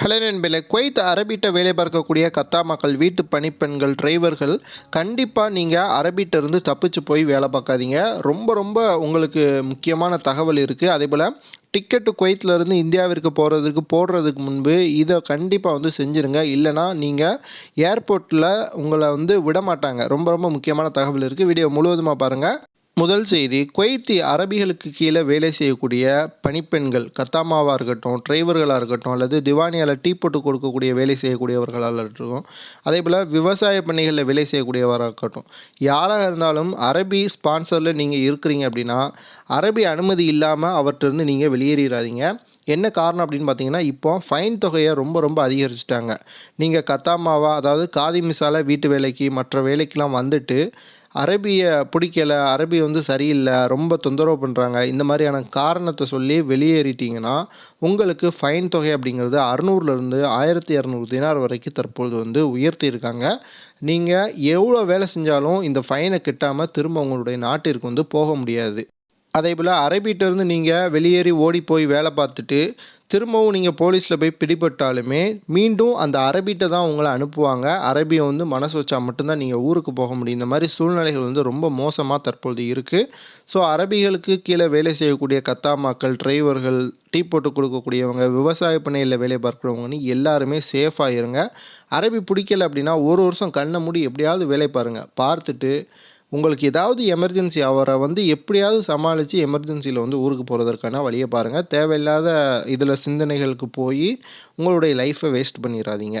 Hello நண்பர்களே Kuwait அரபிட்ட வேலை பார்க்கக்கூடிய கத்தா மக்கள் வீட்டு பணிப்பெண்கள் டிரைவர்கள் கண்டிப்பாக நீங்கள் அரபிட்ட இருந்து தப்பிச்சு போய் வேலை பார்க்காதீங்க. ரொம்ப ரொம்ப உங்களுக்கு முக்கியமான தகவல் இருக்குது அதே போல் டிக்கெட்டு குவைத்திலேருந்து இந்தியாவிற்கு போகிறதுக்கு போடுறதுக்கு முன்பு இதை கண்டிப்பாக வந்து செஞ்சுருங்க. இல்லைனா நீங்கள் ஏர்போர்ட்டில் உங்களை வந்து விட மாட்டாங்க. ரொம்ப ரொம்ப முக்கியமான தகவல் இருக்குது வீடியோ முழுவதுமாக பாருங்கள் முதல் செய்தி குவைத்தி அரபிகளுக்கு கீழே வேலை செய்யக்கூடிய பணிப்பெண்கள் கத்தாமாவாக இருக்கட்டும் டிரைவர்களாக இருக்கட்டும் அல்லது திவானியால் டீ போட்டு கொடுக்கக்கூடிய வேலை செய்யக்கூடியவர்களாக இருக்கட்டும் அதே போல் விவசாய பணிகளில் வேலை செய்யக்கூடியவராக இருக்கட்டும். யாராக இருந்தாலும் அரபி ஸ்பான்சரில் நீங்கள் இருக்கிறீங்க அப்படின்னா அரபி அனுமதி இல்லாமல் அவர்கிட்ட நீங்கள் வெளியேறிடாதீங்க என்ன காரணம் அப்படின்னு பார்த்தீங்கன்னா இப்போ ஃபைன் தொகையை ரொம்ப ரொம்ப அதிகரிச்சிட்டாங்க. நீங்கள் கத்தாமாவா அதாவது காதி மிசால வீட்டு வேலைக்கு மற்ற வேலைக்கெலாம் வந்துட்டு அரபியை பிடிக்கல அரபி வந்து சரியில்லை ரொம்ப தொந்தரவு பண்ணுறாங்க இந்த மாதிரியான காரணத்தை சொல்லி வெளியேறிட்டிங்கன்னா உங்களுக்கு ஃபைன் தொகை அப்படிங்கிறது அறநூறுலேருந்து ஆயிரத்தி இரநூறு தினார் வரைக்கும் தற்பொழுது வந்து உயர்த்தியிருக்காங்க நீங்கள் எவ்வளோ வேலை செஞ்சாலும் இந்த ஃபைனை கிட்டாமல் திரும்ப உங்களுடைய நாட்டிற்கு வந்து போக முடியாது. அதே போல் அரபிகிட்டேருந்து நீங்கள் வெளியேறி ஓடி போய் வேலை பார்த்துட்டு திரும்பவும் நீங்கள் போலீஸில் போய் பிடிபட்டாலுமே மீண்டும் அந்த அரபிகிட்ட தான் உங்களை அனுப்புவாங்க. அரபியை வந்து மனசு வச்சா மட்டும்தான் நீங்கள் ஊருக்கு போக முடியும். இந்த மாதிரி சூழ்நிலைகள் வந்து ரொம்ப மோசமாக தற்பொழுது இருக்குது ஸோ அரபிகளுக்கு கீழே வேலை செய்யக்கூடிய கத்தாமாக்கள் டிரைவர்கள் டீ போட்டு கொடுக்கக்கூடியவங்க விவசாய பண்ணையில் வேலை பார்க்குறவங்கன்னு எல்லாருமே சேஃபாக இருங்க. அரபி பிடிக்கல அப்படின்னா ஒரு வருஷம் கண்ணை மூடி எப்படியாவது வேலை பாருங்கள் பார்த்துட்டு உங்களுக்கு ஏதாவது எமர்ஜென்சி அவரை வந்து எப்படியாவது சமாளித்து எமர்ஜென்சியில் வந்து ஊருக்கு போகிறதற்கான வழியை பாருங்கள் தேவையில்லாத இதில் சிந்தனைகளுக்கு போய் உங்களுடைய லைஃப்பை வேஸ்ட் பண்ணிடாதீங்க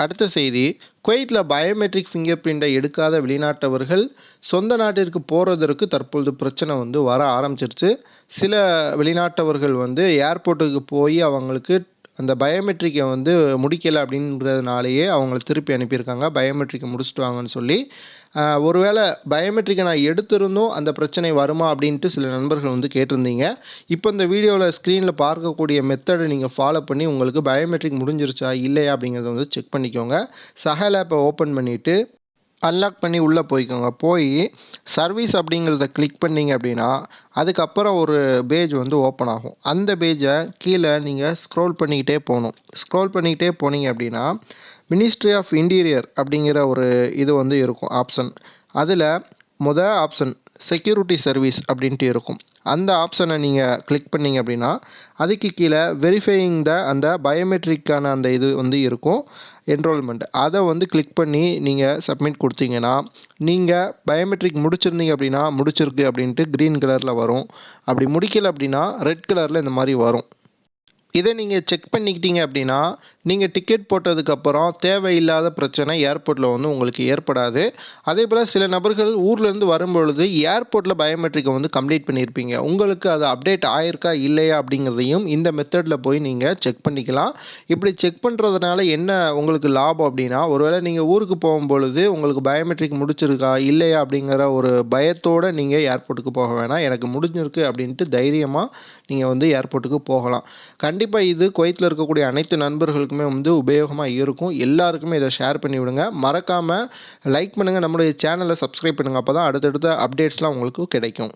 அடுத்த செய்தி குவைத்தில் பயோமெட்ரிக் ஃபிங்கர் பிரிண்டை எடுக்காத வெளிநாட்டவர்கள் சொந்த நாட்டிற்கு போகிறதற்கு தற்பொழுது பிரச்சனை வந்து வர ஆரம்பிச்சிருச்சு. சில வெளிநாட்டவர்கள் வந்து ஏர்போர்ட்டுக்கு போய் அவங்களுக்கு அந்த பயோமெட்ரிக்கை வந்து முடிக்கலை அப்படின்றதுனாலேயே அவங்கள திருப்பி அனுப்பியிருக்காங்க. பயோமெட்ரிக்கை முடிச்சுட்டு வாங்கன்னு சொல்லி. ஒருவேளை பயோமெட்ரிக்கை நான் எடுத்திருந்தும் அந்த பிரச்சனை வருமா அப்படின்ட்டு சில நண்பர்கள் வந்து கேட்டிருந்தீங்க. இப்போ இந்த வீடியோவில் ஸ்க்ரீனில் பார்க்கக்கூடிய மெத்தடை நீங்கள் ஃபாலோ பண்ணி உங்களுக்கு பயோமெட்ரிக் முடிஞ்சிருச்சா இல்லையா அப்படிங்கிறத வந்து செக் பண்ணிக்கோங்க. சஹல் ஆப்பை ஓப்பன் பண்ணிவிட்டு அன்லாக் பண்ணி உள்ளே போய்க்கோங்க. போய் சர்வீஸ் அப்படிங்கிறத கிளிக் பண்ணிங்க அப்படின்னா அதுக்கப்புறம் ஒரு பேஜ் வந்து ஓப்பன் ஆகும். அந்த பேஜை கீழே நீங்கள் ஸ்க்ரோல் பண்ணிக்கிட்டே போகணும். ஸ்க்ரோல் பண்ணிக்கிட்டே போனீங்க அப்படின்னா மினிஸ்ட்ரி ஆஃப் இன்டீரியர் அப்படிங்கிற ஒரு இது வந்து இருக்கும் ஆப்ஷன் அதில் முதல் ஆப்ஷன் செக்யூரிட்டி சர்வீஸ் அப்படின்ட்டு இருக்கும். அந்த ஆப்ஷனை நீங்கள் கிளிக் பண்ணிங்க அப்படின்னா அதுக்கு கீழே வெரிஃபையிங் த அந்த பயோமெட்ரிக்கான அந்த இது வந்து இருக்கும். என்ரோல்மெண்ட் அதை வந்து கிளிக் பண்ணி நீங்கள் சப்மிட் கொடுத்தீங்கன்னா நீங்கள் பயோமெட்ரிக் முடிச்சிருந்தீங்க அப்படின்னா முடிச்சிருக்கு அப்படின்ட்டு க்ரீன் கலரில் வரும். அப்படி முடிக்கலை அப்படின்னா ரெட் கலரில் இந்த மாதிரி வரும். இதை நீங்கள் செக் பண்ணிக்கிட்டீங்க அப்படின்னா நீங்கள் டிக்கெட் போட்டதுக்கப்புறம் தேவையில்லாத பிரச்சனை ஏர்போர்ட்டில் வந்து உங்களுக்கு ஏற்படாது. அதே போல் சில நபர்கள் ஊர்லேருந்து வரும்பொழுது ஏர்போர்ட்டில் பயோமெட்ரிக்கை வந்து கம்ப்ளீட் பண்ணியிருப்பீங்க. உங்களுக்கு அது அப்டேட் ஆயிருக்கா இல்லையா அப்படிங்கிறதையும் இந்த மெத்தடில் போய் நீங்கள் செக் பண்ணிக்கலாம். இப்படி செக் பண்ணுறதுனால என்ன உங்களுக்கு லாபம் அப்படின்னா ஒருவேளை நீங்கள் ஊருக்கு போகும்பொழுது உங்களுக்கு பயோமெட்ரிக் முடிச்சிருக்கா இல்லையா அப்படிங்கிற ஒரு பயத்தோடு நீங்கள் ஏர்போர்ட்டுக்கு போக வேணாம். எனக்கு முடிஞ்சிருக்கு அப்படின்ட்டு தைரியமாக நீங்கள் வந்து ஏர்போர்ட்டுக்கு போகலாம். கண்டிப்பாக கண்டிப்பாக இது குவைத்தில் இருக்கக்கூடிய அனைத்து நண்பர்களுக்குமே வந்து உபயோகமாக இருக்கும். எல்லாருக்குமே இதை ஷேர் பண்ணி விடுங்க. மறக்காமல் லைக் பண்ணுங்கள் நம்மளுடைய சேனலை சப்ஸ்கிரைப் பண்ணுங்கள் அப்போ தான் அடுத்தடுத்த அப்டேட்ஸ்லாம் உங்களுக்கு கிடைக்கும்.